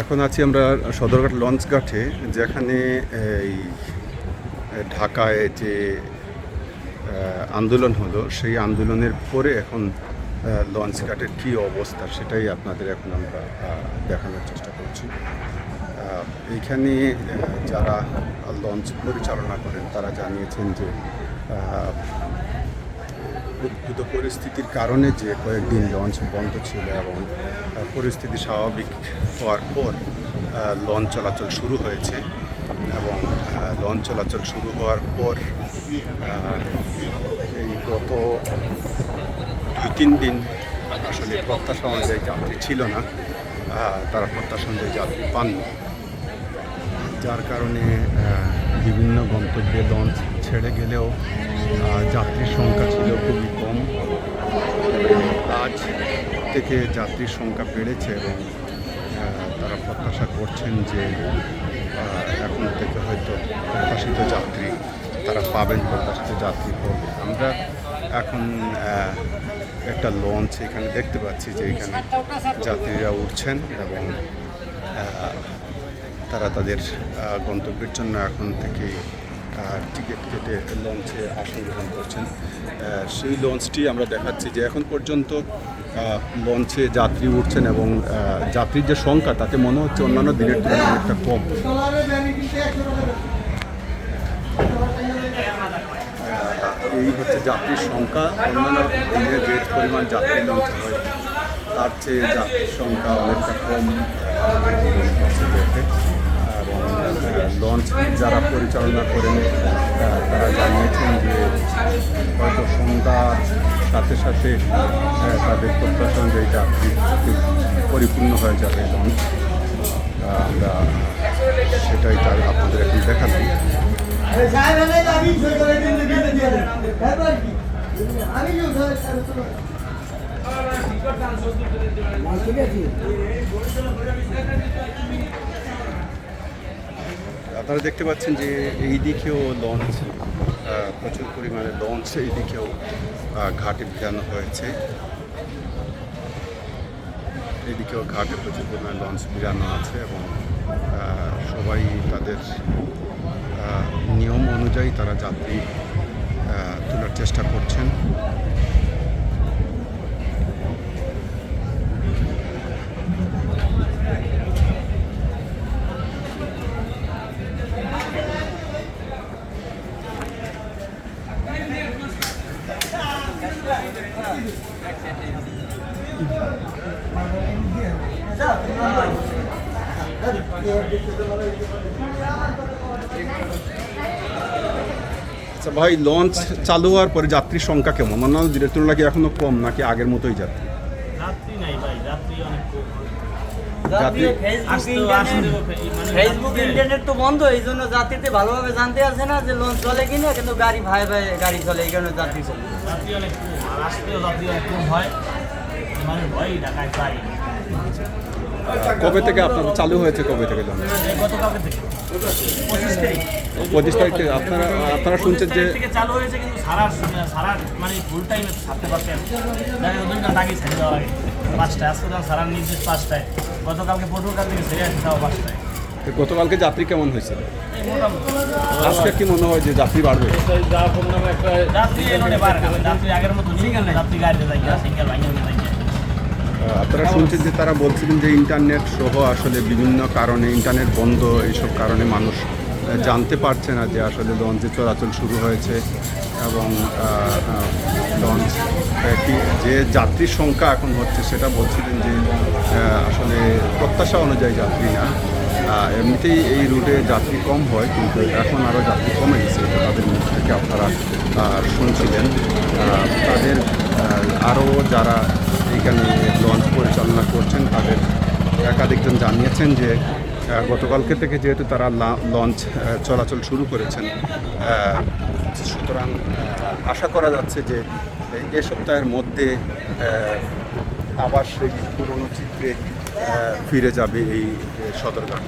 এখন আছি আমরা সদরঘাট লঞ্চ ঘাটে, যেখানে এই ঢাকায় যে আন্দোলন হলো, সেই আন্দোলনের পরে এখন লঞ্চ ঘাটের কী অবস্থা সেটাই আপনাদের এখন আমরা দেখানোর চেষ্টা করছি। এইখানে যারা লঞ্চ পরিচালনা করেন, তারা জানিয়েছেন যে উদ্ভূত পরিস্থিতির কারণে যে কয়েকদিন লঞ্চ বন্ধ ছিল এবং পরিস্থিতি স্বাভাবিক হওয়ার পর লঞ্চ চলাচল শুরু হয়েছে এবং লঞ্চ চলাচল শুরু হওয়ার পর এই গত দুই, তিন দিন আসলে প্রত্যাশা অনুযায়ী যাত্রী ছিল না তারা প্রত্যাশা অনুযায়ী যাত্রী পাননি। যার কারণে বিভিন্ন গন্তব্যে লঞ্চ ছেড়ে গেলেও যাত্রীর সংখ্যা খুবই কম আজ থেকে যাত্রীর সংখ্যা বেড়েছে এবং তারা প্রত্যাশা করছেন যে এখন থেকে হয়তো প্রত্যাশিত যাত্রী তারা পাবেন, প্রত্যাশিত যাত্রী করবে। আমরা এখন একটা লঞ্চ এখানে দেখতে পাচ্ছি যে এখানে যাত্রীরা উঠছেন এবং তারা তাদের গন্তব্যের জন্য এখন থেকে টিকিট কেটে লঞ্চে আসন গ্রহণ করছেন। সেই লঞ্চটি আমরা দেখাচ্ছি যে এখন পর্যন্ত লঞ্চে যাত্রী উঠছেন এবং যাত্রীর যে সংখ্যা, তাতে মনে হচ্ছে অন্যান্য দিনের তুলনায় অনেকটা কম। এই হচ্ছে যাত্রীর সংখ্যা। অন্যান্য দিনে যে পরিমাণ যাত্রী লঞ্চে হয়, তার চেয়ে যাত্রীর সংখ্যা অনেকটা কম। লঞ্চ যারা পরিচালনা করেন, তারা জানিয়েছেন যে হয়তো সন্ধ্যার সাথে সাথে তাদের প্রত্যাশা অনুযায়ী যাত্রী পরিপূর্ণ হয়ে যাবে লঞ্চ আমরা সেটাই তার আপনাদের এখন দেখালাম আমি সই করে দিন দিন দিয়ে দেন তারপর কি আমি কি উঠালে ঠিক আছে আপনারা দেখতে পাচ্ছেন যে এই দিকেও লঞ্চ প্রচুর পরিমাণে লঞ্চ এই দিকেও ঘাটে ভিড়ানো হয়েছে। এদিকেও ঘাটে প্রচুর পরিমাণে লঞ্চ ভিড়ানো আছে এবং সবাই তাদের নিয়ম অনুযায়ী তারা যাত্রী তোলার চেষ্টা করছেন। আচ্ছা ভাই লঞ্চ চালু হওয়ার পরে যাত্রীর সংখ্যা কেমন? অন্যান্য দিনের তুলনায় কি এখনও কম, নাকি আগের মতোই যাত্রী? যাত্রী নাই ভাই, যাত্রী অনেক মানে ফেসবুক ইন্টারনেট তো বন্ধ এই জন্য যাত্রীতে ভালোভাবে জানতে আছে না যে লঞ্চ চলে কিনা কিন্তু গাড়ি ভাই ভাই গাড়ি চলে এই কারণে যাত্রী চলে। অনেক অনেক হয়। মানে ভয় ঢাকায় চাই কবে থেকে আপনার চালু হয়েছে কবে থেকে পঁচিশ তারিখ। থেকে আপনারা আপনারা শুনছেন যে চালু হয়েছে কিন্তু সারা সারা মানে ফুল টাইমে ছাড়তে পারছেন পাঁচটায় আজকে যখন সারার নির্দেশ পাঁচটায়। গতকালকে পটুয়াখাল থেকে ছেড়ে আসতে তাও পাঁচটায়। গতকালকে যাত্রী কেমন হয়েছে? আজকে কি মনে হয় যে যাত্রী বাড়বে? আপনারা শুনছেন যে তারা বলছিলেন যে ইন্টারনেট সহ আসলে বিভিন্ন কারণে ইন্টারনেট বন্ধ এইসব কারণে মানুষ জানতে পারছে না যে আসলে লঞ্চে চলাচল শুরু হয়েছে এবং লঞ্চ যে যাত্রীর সংখ্যা এখন হচ্ছে সেটা বলছিলেন যে আসলে প্রত্যাশা অনুযায়ী যাত্রী না। এমনিতেই এই রুটে যাত্রী কম হয়, কিন্তু এখন আরও যাত্রী কমে গেছে তাদের মুখ থেকে আপনারা শুনছিলেন। তাদের আরও যারা এইখানে লঞ্চ পরিচালনা করছেন, তাদের একাধিকজন জানিয়েছেন যে গতকালকে থেকে যেহেতু তারা লঞ্চ চলাচল শুরু করেছেন সুতরাং আশা করা যাচ্ছে যে এ সপ্তাহের মধ্যে আবার সেই পুরনো চিত্রে ফিরে যাবে এই সদরঘাট